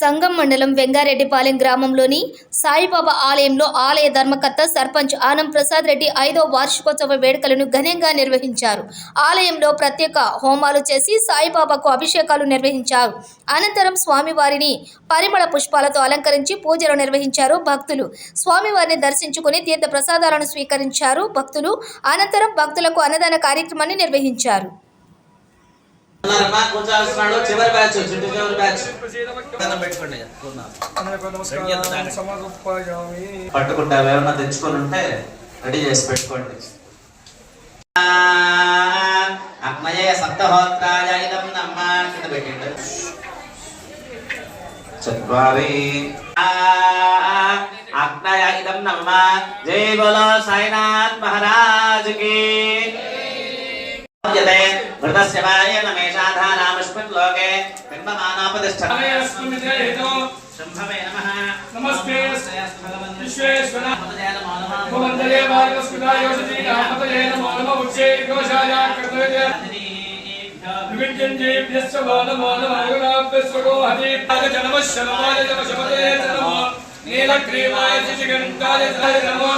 సంగం మండలం వెంగారెడ్డిపాలెం గ్రామంలోని సాయిబాబా ఆలయంలో ఆలయ ధర్మకర్త సర్పంచ్ ఆనం ప్రసాద్ రెడ్డి ఐదో వార్షికోత్సవ వేడుకలను ఘనంగా నిర్వహించారు. ఆలయంలో ప్రత్యేక హోమాలు చేసి సాయిబాబాకు అభిషేకాలు నిర్వహించారు. అనంతరం స్వామివారిని పరిమళ పుష్పాలతో అలంకరించి పూజలు నిర్వహించారు భక్తులు. స్వామివారిని దర్శించుకుని తీర్థ ప్రసాదాలను స్వీకరించారు భక్తులు. అనంతరం భక్తులకు అన్నదాన కార్యక్రమాన్ని నిర్వహించారు. కూర్చోవాల్సినాడు చివరి బ్యాచ్ చుట్టూ చివరి బ్యాచ్. దండం పెట్టుకోండి. పట్టుకుంటే ఏమన్నా తెచ్చుకొని ఉంటే రెడీ చేసి పెట్టుకోండి. అగ్నయే సప్తహోత్రాయ ఇదం నమ్మ కింద పెట్టిండు. చత్వారి. అగ్నయ ఇదం నమ్మ. జై బోలో సాయినాథ్ మహారాజ్కి वृतस्य वाय न मेषाधा रामस्मिन् लोके बिम्बमानापतिष्ठमेऽस्मिन् हेतो। शम्भवे नमः। नमस्ते। विश्वेश्वर। भवन्दले मार्गस्मिता योजति रामतये नमो नमः। उच्चे घोषाया कर्तव्य। विविद्यञ्जेभ्यश्च बालमानवायुराभ्यश्च गो हतीपादजनमः शमाय जम शमदे नमो। नीलग्रीवाय शिशिगन्ताय नमो।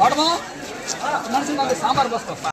వాడమా నరసింహ సాంబార్ బస్తా